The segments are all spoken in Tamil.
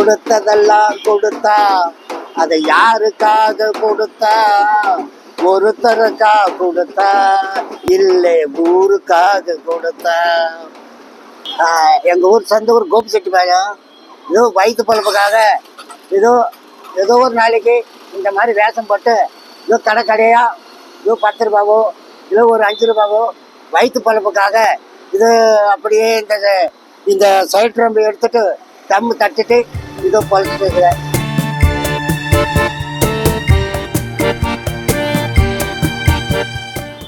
கொடுத்ததெல்லாம் கொடுத்தா. அதை யாருக்காக கொடுத்தா? ஒருத்தருக்கா கொடுத்தா? இல்லை ஊருக்காக கொடுத்தா? எங்கள் எங்க ஊர் சொந்த ஊர் கோபி பாயம் ஏதோ வயிற்று பழப்புக்காக ஏதோ ஏதோ ஒரு நாளைக்கு இந்த மாதிரி வேஷம் போட்டு ஏதோ கடை கடையா ஏதோ பத்து ரூபாவோ ஏதோ ஒரு அஞ்சு ரூபாவோ வயிற்று பழப்புக்காக இது அப்படியே இந்த இந்த சைட் ரம்பு எடுத்துட்டு தம்மு தட்டிட்டு இதோ பழச்சிட்டு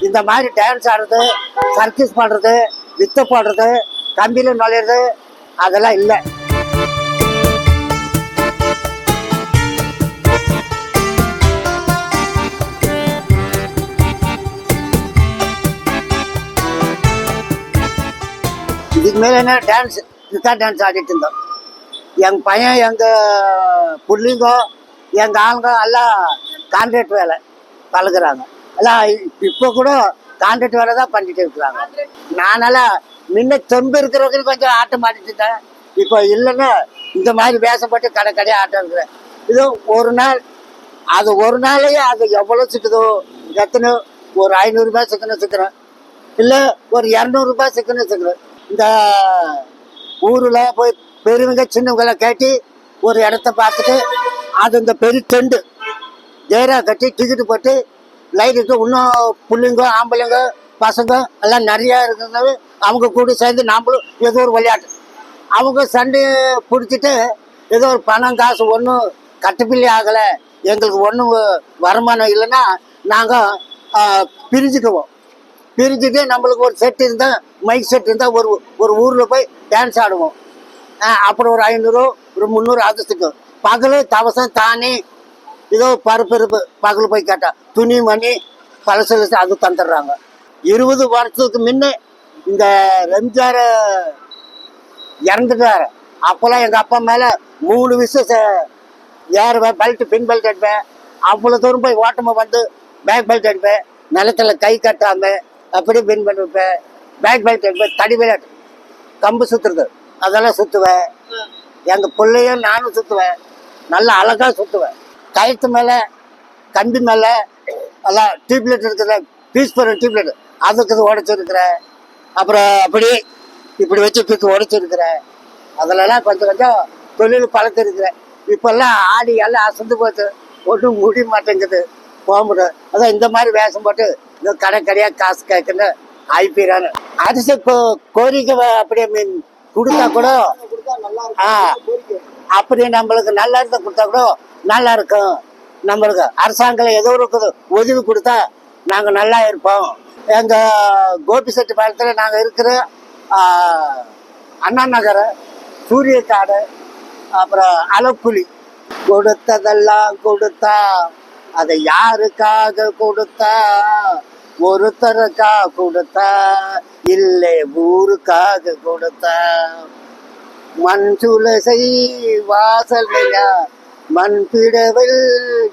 இந்த மாதிரி டான்ஸ் ஆடுறது சர்க்கஸ் பண்ணுறது வித்த போடுறது கம்பியில் நுழையிறது அதெல்லாம் இல்லை. இதுக்கு மேலே என்ன டான்ஸ் இதுதான் டான்ஸ் ஆடிட்டு இருந்தோம். எங்க பையன் எங்க புள்ளிங்கோ எங்க ஆளுங்க எல்லாம் கான்ட்ராக்ட் வேலை பழகுறாங்க. எல்லாம் இப்போ கூட கான்ட்ராக்ட் வேலை தான் பண்ணிட்டு இருக்கிறாங்க. நானெல்லாம் முன்ன தொம்பு இருக்கிறவங்களுக்கு கொஞ்சம் ஆட்டம் ஆடிட்டு இருந்தேன் இப்போ இல்லைன்னா இந்த மாதிரி வேஷப்பட்டு கடை கடையாக ஆட்டம் இருக்கிறேன் இது ஒரு நாள் அது ஒரு நாளையே அது எவ்வளோ சிக்குதோ எத்தனை ஒரு ஐநூறுரூபா சிக்கணும் சிக்கிறேன் இல்லை ஒரு இரநூறுபா சிக்கணும் சிக்கிறேன் இந்த ஊரில் போய் பெரியவங்க சின்னவங்களை கேட்டி ஒரு இடத்த பார்த்துட்டு அது இந்த பெரிய டெண்டு ஜெயரா கட்டி டிக்கெட்டு போட்டு லைட்டுக்கு இன்னும் பிள்ளைங்க ஆம்பளைங்க பசங்க எல்லாம் நிறையா இருக்கிறது அவங்க கூட சேர்ந்து நாம்பளும் ஏதோ ஒரு விளையாட்டு. அவங்க சண்டை பிடிச்சிட்டு ஏதோ ஒரு பணம் காசு ஒன்றும் கட்டுப்பிள்ளி ஆகலை. எங்களுக்கு ஒன்றும் வருமானம் இல்லைன்னா நாங்கள் பிரிஞ்சுக்குவோம். பிரிஞ்சுட்டு நம்மளுக்கு ஒரு செட் இருந்தால் மைக் செட் இருந்தால் ஒரு ஒரு ஊரில் போய் டான்ஸ் ஆடுவோம். அப்புறம் ஒரு ஐநூறு ஒரு முந்நூறு ஆகஸ்ட்டுக்கு பகல் தவசம் தானி ஏதோ பருப்பு பகல் போய் கேட்டால் துணி மணி பழசு அது தந்துடுறாங்க. இருபது வருஷத்துக்கு முன்ன இந்த ரெம்ஜார இறந்துட்டாரு. அப்போல்லாம் எங்கள் அப்பா மேலே மூணு விஷயம் ஏறுவேன் பெல்ட் பின் பெல்ட் எடுப்பேன். அவ்வளோ தூரம் போய் ஓட்டமாக வந்து பேக் பெல்ட் எடுப்பேன். நிலத்துல கை கட்டாமல் அப்படியே வின் பண்ணுவேன் பேக் பெல்ட் எடுப்பேன் தடி விளையாட்டு கம்பு சுற்றுறது அதெல்லாம் சுற்றுவேன் எங்கள் பிள்ளையும் நானும் சுற்றுவேன் நல்லா அழகாக சுற்றுவேன் கழுத்து மேலே கம்பி மேலே எல்லாம் டியூப்லைட் இருக்கிற பீஸ் போகிற டியூப்லைட் அதுக்கு உடச்சிருக்கிறேன் அப்புறம் அப்படி இப்படி வச்சு பிக்கு உடச்சிருக்கிறேன் அதிலலாம் கொஞ்சம் கொஞ்சம் தொழில் பழத்திருக்கிறேன் இப்போல்லாம் ஆடி எல்லாம் அசந்து போச்சு. ஒன்றும் முடிய மாட்டேங்குது. போக முடியும் அதான் இந்த மாதிரி வேஷம் போட்டு இந்த கடை கடையாக காசு கேட்குன்னு ஆயிப்பீரான்னு அரிசி கோ கோரிக்கை அப்படியே மீன் கொடுத்தா கூட ஆ அப்படி நம்மளுக்கு நல்ல இடத்த கொடுத்தா கூட நல்லா இருக்கும். நம்மளுக்கு அரசாங்கம் ஏதோ ஒரு உதவி கொடுத்தா நாங்கள் நல்லா இருப்போம். எங்கள் கோபி செட்டு பாலத்தில் நாங்கள் இருக்கிற அண்ணா நகர் சூரியக்காடு அப்புறம் அலப்புலி. கொடுத்ததெல்லாம் கொடுத்தா அதை யாருக்காக கொடுத்தா? ஒருத்தருக்கா கொடுத்தா இல்லை ஊருக்காக கொடுத்தா. மண் துளசை வாசலையா மண் பிடவில்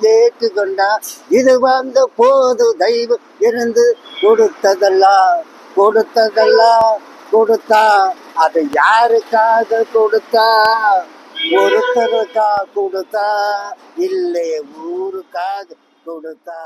ஏற்றுக்கொண்டா. இது வந்த போது தெய்வம் இருந்து கொடுத்ததெல்லாம் கொடுத்ததெல்லாம் கொடுத்தா. அது யாருக்காக கொடுத்தா? ஒருத்தருக்காக கொடுத்தா இல்லை ஊருக்காக கொடுத்தா.